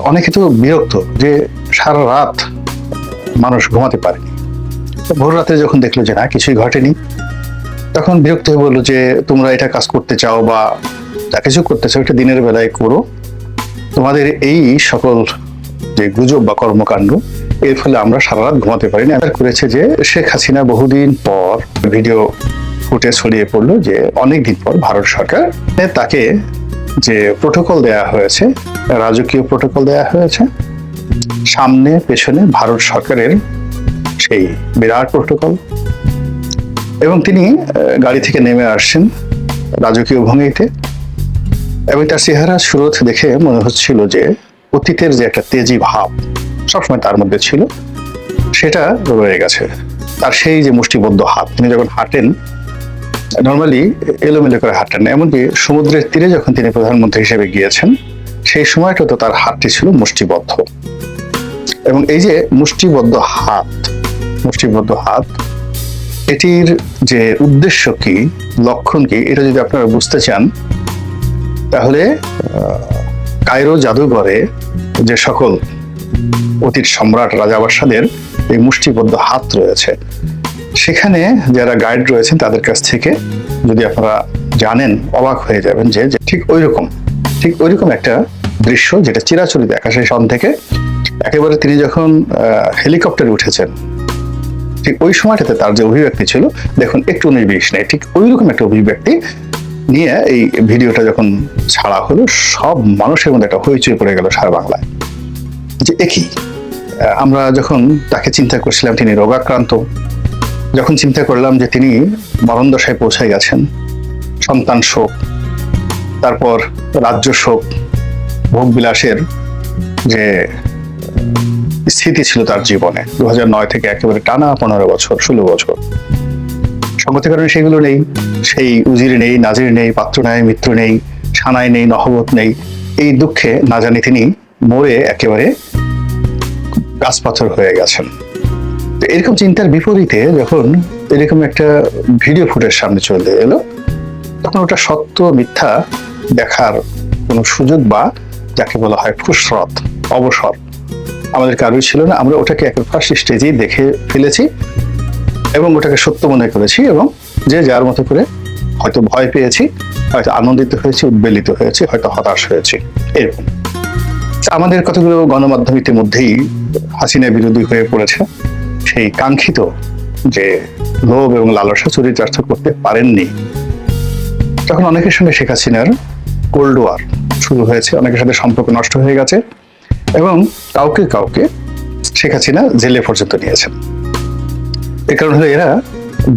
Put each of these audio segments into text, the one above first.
অনেকে তো বিরক্ত যে সারা রাত মানুষ ঘুমাতে পারেনি। ভোর রাতে যখন দেখল যে না, কিছুই ঘটেনি, তখন বিরক্ত হয়ে বলল যে, তোমরা এটা কাজ করতে চাও বা যা কিছু করতে চাও, এটা দিনের বেলায় করো। তোমাদের এই সকল যে গুজব বা কর্মকাণ্ড, এর ফলে আমরা সারা রাত ঘুমাতে পারিনি। আর করেছে যে, শেখ হাসিনা বহুদিন পর ভিডিও ফুটে ছড়িয়ে পড়ল যে অনেক দিন পর ভারত সরকার তাকে যে প্রোটোকল দেয়া হয়েছে, রাজকীয় প্রোটোকল দেয়া হয়েছে, সামনে, পেছনে ভারত সরকারের সেই বিরাট প্রোটোকল এবং তিনি গাড়ি থেকে নেমে আসছেন রাজকীয় ভঙ্গিতে এবং তার চেহারা সুরত দেখে মনে হচ্ছিল যে অতীতের যে একটা তেজি ভাব সবসময় তার মধ্যে ছিল, সেটা রয়ে গেছে। তার সেই যে মুষ্টিবদ্ধ হাত, তিনি যখন হাঁটেন নর্মালি এলোমেলো করে হাঁটেন এমনকি সমুদ্রের তীরে যখন তিনি প্রধানমন্ত্রী হিসেবে গিয়েছেন, সেই সময়টা তো তার হাতটি ছিল মুষ্টিবদ্ধ। এবং এই যে মুষ্টিবদ্ধ হাত মুষ্টিবদ্ধ হাত, এটির যে উদ্দেশ্য কি, লক্ষণ কি, এটা যদি আপনারা বুঝতে চান, তাহলে কায়রো জাদুঘরে যে সকল অতীত সম্রাট রাজাবাসাদের এই মুষ্টিবদ্ধ হাত রয়েছে সেখানে যারা গাইড রয়েছেন তাদের কাছ থেকে যদি আপনারা জানেন, অবাক হয়ে যাবেন যে ঠিক ওই রকম ঠিক ওই রকম একটা দৃশ্য যেটা চিরাচরিত আকাশের সন থেকে একেবারে তিনি যখন হেলিকপ্টারে উঠেছেন, ঠিক ওই সময়টাতে তার যে অভিব্যক্তি ছিল, দেখুন একটু উনিশ বিশ নেই, ঠিক ওই রকম একটা অভিব্যক্তি নিয়ে এই ভিডিওটা যখন ছাড়া হলো, সব মানুষের মধ্যে একটা হইচই পড়ে গেল সারা বাংলায়। যে একই আমরা যখন তাকে চিন্তা করছিলাম, তিনি রোগাক্রান্ত যখন চিন্তা করলাম যে তিনি মরণ দশায় পৌঁছে গেছেন, সন্তান শোক, তারপর রাজ্য শোক, ভোগ বিলাসের যে স্থিতি ছিল তার জীবনে দু থেকে একেবারে টানা পনেরো বছর, ষোলো বছর। সংগতি কারণে সেগুলো নেই, সেই উজির নেই, নাজির নেই, পাত্র নেই, মিত্র নেই, সানাই নেই, নহবত নেই। এই দুঃখে না জানি তিনি মরে একেবারে গাছ পাথর হয়ে গেছেন। এরকম চিন্তার বিপরীতে যখন এরকম একটা ভিডিও ফুটেজ সামনে চলে এলো, তখন ওটা সত্য মিথ্যা দেখার কোনো সুযোগ বা যাকে বলা হয় ফুসরত, অবসর আমাদের কারোই ছিল না। আমরা ওটাকে একটা ফার্স্ট স্টেজেই দেখে ফেলেছি এবং ওটাকে সত্য মনে করেছি এবং যে যার মতো করে হয়তো ভয় পেয়েছি, হয়তো আনন্দিত হয়েছি, উদ্বেলিত হয়েছি, হয়তো হতাশ হয়েছি, এরকম। আমাদের কতগুলো গণমাধ্যম ইতিমধ্যেই হাসিনা বিরোধী হয়ে পড়েছে। সেই কাঙ্ক্ষিত যে লোভ এবং লালসা চরিতার্থ করতে পারেননি। তখন অনেকের সঙ্গে শেখ হাসিনার কোল্ড ওয়ার শুরু হয়েছে, অনেকের সাথে সম্পর্ক নষ্ট হয়ে গেছে এবং কাউকে কাউকে শেখ হাসিনা জেলে পর্যন্ত নিয়েছেন। এ কারণে হলো এরা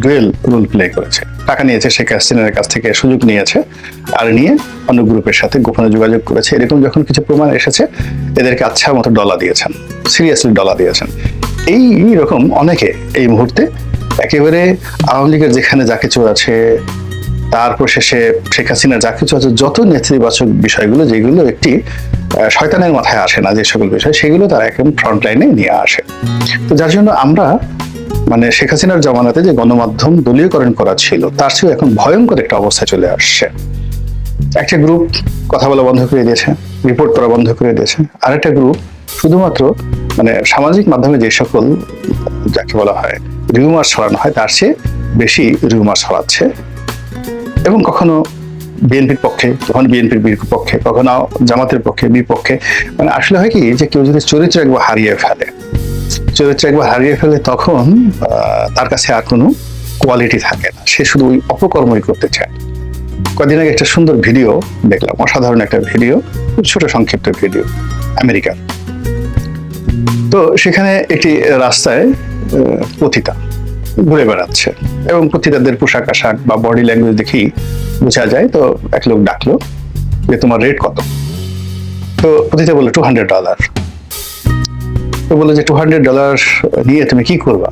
ডুয়েল রোল প্লে করেছে। টাকা নিয়েছে শেখ হাসিনার কাছ থেকে, সুযোগ নিয়েছে, আর নিয়ে অন্য গ্রুপের সাথে গোপনে যোগাযোগ করেছে। এরকম যখন কিছু প্রমাণ এসেছে, এদেরকে আচ্ছা মতো ডলা দিয়েছেন সিরিয়াসলি ডলা দিয়েছেন। এই রকম অনেকে এই মুহূর্তে একেবারে আওয়ামী লীগের যেখানে যা কিছু আছে তারপর শেষে শেখ হাসিনা যা কিছু আছে, যত নেতৃবাচক বিষয়গুলো, যেগুলো একটি শয়তানের মাথায় আসে না যে সকল বিষয়, সেগুলো তারা একদম ফ্রন্ট লাইনে নিয়ে আসে। তো যার জন্য আমরা মানে শেখ হাসিনার জমানাতে যে গণমাধ্যম দলীয়করণ করা ছিল, তার চেয়েও এখন ভয়ঙ্কর একটা অবস্থায় চলে আসছে। একটা গ্রুপ কথা বলা বন্ধ করে দিয়েছে রিপোর্ট করা বন্ধ করে দিয়েছে। আরেকটা গ্রুপ শুধুমাত্র মানে সামাজিক মাধ্যমে যে সকল যাকে বলা হয় রিউমার ছড়ানো হয়, তার চেয়ে বেশি রিউমার ছড়াচ্ছে। এবং কখনো বিএনপির পক্ষে কখনো বিএনপির বিপক্ষে, কখনো জামাতের পক্ষে, বিপক্ষে মানে আসলে হয় কি যে কেউ যদি চরিত্র একবার হারিয়ে ফেলে, চরিত্র একবার হারিয়ে ফেলে তখন তার কাছে আর কোনো কোয়ালিটি থাকে না। সে শুধু ওই অপকর্মই করতে চায়। কদিন আগে একটা সুন্দর ভিডিও দেখলাম, অসাধারণ একটা ভিডিও ছোট সংক্ষিপ্ত ভিডিও আমেরিকার। তো সেখানে একটি রাস্তায় পতিতা ঘুরে বেড়াচ্ছে এবং পথিতাদের পোশাক আশাক বা বডি ল্যাঙ্গুয়েজ দেখেই বোঝা যায়। তো এক লোক ডাকলো যে, তোমার রেট কত? তো পতিতা বলল টু হান্ড্রেড ডলার তো বলল যে টু হান্ড্রেড ডলার নিয়ে তুমি কি করবা?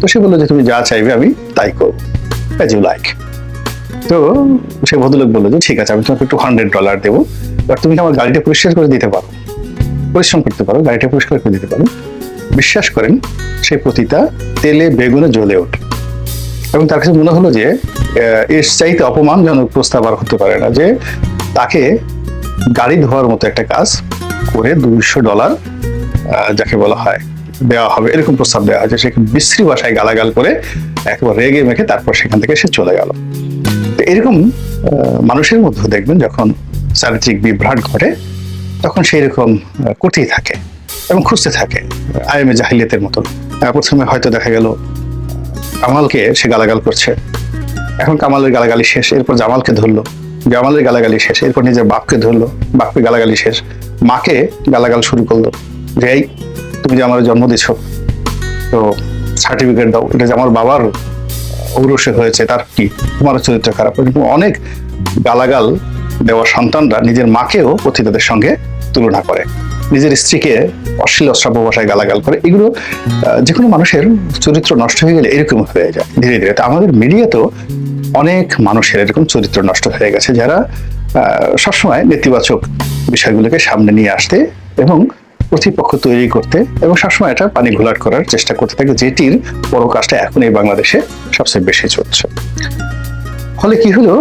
তো সে বলল যে, তুমি যা চাইবে আমি তাই করব অ্যাজ ইউ লাইক তো সে ভদ্রলোক বলল যে, ঠিক আছে, আমি তোমাকে টু হান্ড্রেড ডলার দেবো, এবার তুমি আমার গাড়িটা পরিষ্কার করে দিতে পারো? পরিশ্রম করতে পারো, গাড়িটা পরিষ্কার করে দিতে পারো, বিশ্বাস করেন সেই প্রতিটা তেলে, বেগুনে জ্বলে ওঠে। এবং তার কাছে মনে হলো যে এর চাইতে অপমানজনক প্রস্তাব আর হতে পারে না যে, তাকে গাড়ি ধোয়ার মতো একটা কাজ করে দুইশো ডলার যাকে বলা হয়, দেওয়া হবে। এরকম প্রস্তাব দেওয়া হয়েছে সে বিশ্রী ভাষায় গালাগাল করে একবার রেগে মেখে তারপর সেখান থেকে সে চলে গেল। এরকম মানুষের মধ্যে দেখবেন যখন চারিত্রিক বিভ্রাট ঘটে তখন সেই রকম করতেই থাকে এবং খুঁজতে থাকে আইএমএ জাহিলিয়াতের মতো প্রথমে হয়তো দেখা গেল, কামালকে সে গালাগাল করছে। এখন কামালের গালাগালি শেষ, এরপর জামালকে ধরলো। জামালের গালাগালি শেষ, এরপর নিজের বাপকে ধরলো। বাপকে গালাগালি শেষ। মাকে গালাগাল শুরু করল যে, এই, তুমি যে আমার জন্ম দিছ, তো সার্টিফিকেট দাও। এটা যে আমার বাবার ঔরসে হয়েছে, তার কি? তোমার চরিত্র খারাপ। অনেক গালাগাল দেওয়া সন্তানরা নিজের মাকেও পথিতাদের সঙ্গে তুলনা করে। নিজের স্ত্রীকে অশ্লীল অশ্রাব্য ভাষায় গালাগাল করে। এগুলো যে কোনো মানুষের চরিত্র নষ্ট হয়ে গেলে এরকম হয়ে যায় ধীরে ধীরে। তো আমাদের মিডিয়াতেও অনেক মানুষের এরকম চরিত্র নষ্ট হয়ে গেছে যারা সবসময় নেতিবাচক বিষয়গুলোকে সামনে নিয়ে আসতে এবং প্রতিপক্ষ তৈরি করতে এবং সবসময় এটা পানি ঘোলাট করার চেষ্টা করতে থাকে, যেটির বড় কাজটা এখন এই বাংলাদেশে সবচেয়ে বেশি চলছে। ফলে কি হলো?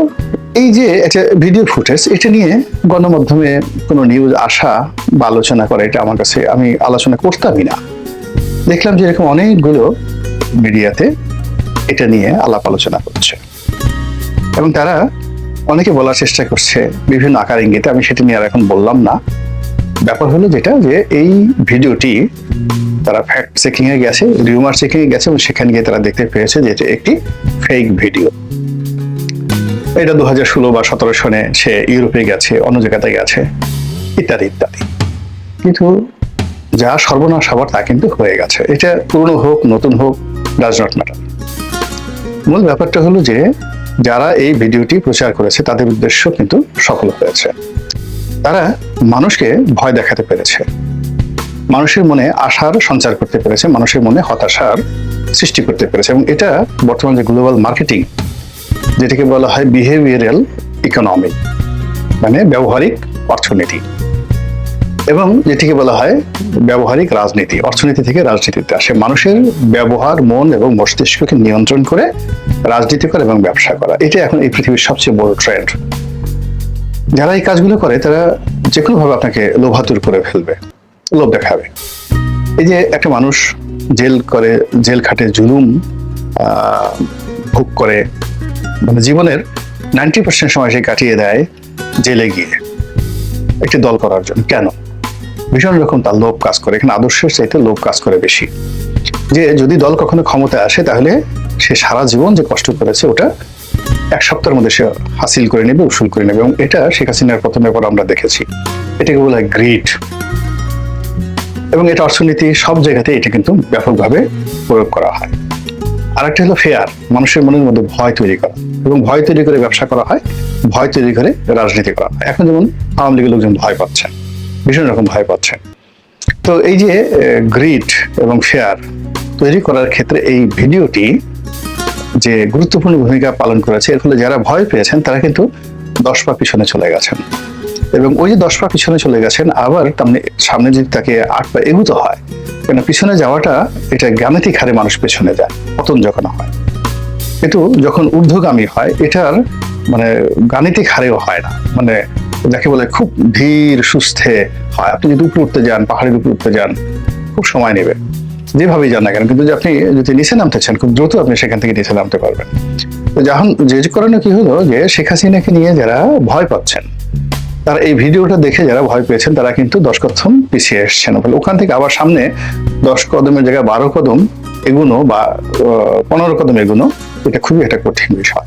এই যে একটা ভিডিও ফুটেজ এটা নিয়ে গণমাধ্যমে কোনো নিউজ আসা বা আলোচনা করা, এটা আমার কাছে আমি আলোচনা করতামই না। দেখলাম যে এরকম অনেকগুলো মিডিয়াতে এটা নিয়ে আলাপ আলোচনা করছে এবং তারা অনেকে বলার চেষ্টা করছে, বিভিন্ন আকার ইঙ্গিতে, আমি সেটা নিয়ে আর এখন বললাম না। ব্যাপার হলো যেটা, যে এই ভিডিওটি তারা ফ্যাক্ট চেকিংয়ে গেছে রিউমার চেকিংয়ে গেছে, এবং সেখানে গিয়ে তারা দেখতে পেয়েছে যে এটা একটি ফেক ভিডিও এটা দু হাজার ষোলো বা সতেরো সনে সে ইউরোপে গেছে, অন্য জায়গাতে গেছে, ইত্যাদি ইত্যাদি। কিন্তু যা সর্বনাশ হবার তা কিন্তু হয়ে গেছে। এটা পুরনো হোক, নতুন হোক ডাজ নট ম্যাটার মূল ব্যাপারটা হলো যে, যারা এই ভিডিওটি প্রচার করেছে, তাদের উদ্দেশ্য কিন্তু সফল হয়েছে। তারা মানুষকে ভয় দেখাতে পেরেছে। মানুষের মনে আশার সঞ্চার করতে পেরেছে, মানুষের মনে হতাশার সৃষ্টি করতে পেরেছে। এবং এটা বর্তমান যে গ্লোবাল মার্কেটিং যেটাকে বলা হয় বিহেভিয়ারাল ইকোনমি মানে ব্যবহারিক অর্থনীতি। এবং যেটিকে বলা হয় ব্যবহারিক রাজনীতি, অর্থনীতি থেকে রাজনীতিতে আসে। মানুষের ব্যবহার, মন এবং মস্তিষ্ককে নিয়ন্ত্রণ করে রাজনীতি করা এবং ব্যবসা করা। এটা এখন এই পৃথিবীর সবচেয়ে বড় ট্রেন্ড যারা এই কাজগুলো করে, তারা যে কোনোভাবে আপনাকে লোভাতুর করে ফেলবে, লোভ দেখাবে। এই যে একটা মানুষ জেল করে, জেল খাটে জুলুম ভোগ করে মানে জীবনের নাইনটি পার্সেন্ট সময় সে কাটিয়ে দেয় জেলে গিয়ে। একটি দল করার জন্য। কেন? ভীষণ রকম তার লোভ কাজ করে। এখানে আদর্শের চাইতে লোভ কাজ করে বেশি। যে যদি দল কখনো ক্ষমতায় আসে, তাহলে সে সারা জীবন যে কষ্ট করেছে, ওটা এক সপ্তাহের মধ্যে সে হাসিল করে নেবে, উসুল করে নেবে। এবং এটা শেখ হাসিনার প্রথমের পর আমরা দেখেছি। এটাকে বলা হয় গ্রিড এবং এটা অর্থনীতি, সব জায়গাতে এটা কিন্তু ব্যাপকভাবে প্রয়োগ করা হয়। আরেকটা হলো ফেয়ার মানুষের মনের মধ্যে ভয় তৈরি করা এবং ভয় তৈরি করে ব্যবসা করা হয়, ভয় তৈরি করে রাজনীতি করা হয়। এখন যেমন আওয়ামী লীগের লোকজন ভয় পাচ্ছেন ভীষণ রকম ভয় পাচ্ছেন তো এই যে গ্রিড এবং ফেয়ার তৈরি করার ক্ষেত্রে এই ভিডিওটি যে গুরুত্বপূর্ণ ভূমিকা পালন করেছে, এর ফলে যারা ভয় পেয়েছেন, তারা কিন্তু দশ পা পিছনে চলে গেছেন। এবং ওই যে দশ পা পিছনে চলে গেছেন, আবার তার সামনে যদি তাকে আট পা এগুতে হয়, কেন পিছনে যাওয়াটা এটা গাণিতিক হারে মানুষ পেছনে যায়, পতন যখন হয়। কিন্তু যখন ঊর্ধ্বগামী হয়, এটার মানে গাণিতিক হারেও হয় না। মানে যাকে বলে খুব ধীর, সুস্থে হয়। আপনি যদি উপরে উঠতে যান, পাহাড়ের উপরে উঠতে যান, খুব সময় নেবে। যেভাবেই যান না কেন, কিন্তু আপনি যদি নিচে নামতে চান, খুব দ্রুত আপনি সেখান থেকে নিচে নামতে পারবেন। তো যখন যে কারণে কি হলো যে শেখ হাসিনাকে নিয়ে যারা ভয় পাচ্ছেন তারা এই ভিডিওটা দেখে যারা ভয় পেয়েছেন, তারা কিন্তু দশ কদম পিছিয়ে এসছেন। ফলে ওখান থেকে আবার সামনে দশ কদমের জায়গায় বারো কদম এগুনো বা পনেরো কদম এগুনো, এটা খুবই একটা কঠিন বিষয়।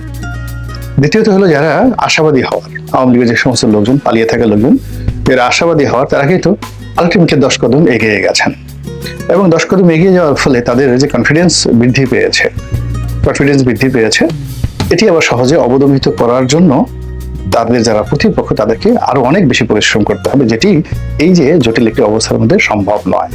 দ্বিতীয়ত হলো যারা আশাবাদী হওয়ার, আওয়ামী লীগের যে সমস্ত লোকজন, পালিয়ে থাকা লোকজন, যারা আশাবাদী হওয়ার, তারা কিন্তু আলটিমেটলি দশ কদম এগিয়ে গেছেন। এবং দশ কদম এগিয়ে যাওয়ার ফলে তাদের যে কনফিডেন্স বৃদ্ধি পেয়েছে কনফিডেন্স বৃদ্ধি পেয়েছে, এটি আবার সহজে অবদমিত করার জন্য তাদের যারা প্রতিপক্ষ, তাদেরকে আরও অনেক বেশি পরিশ্রম করতে হবে, যেটি এই যে জটিল একটি অবস্থার মধ্যে সম্ভব নয়।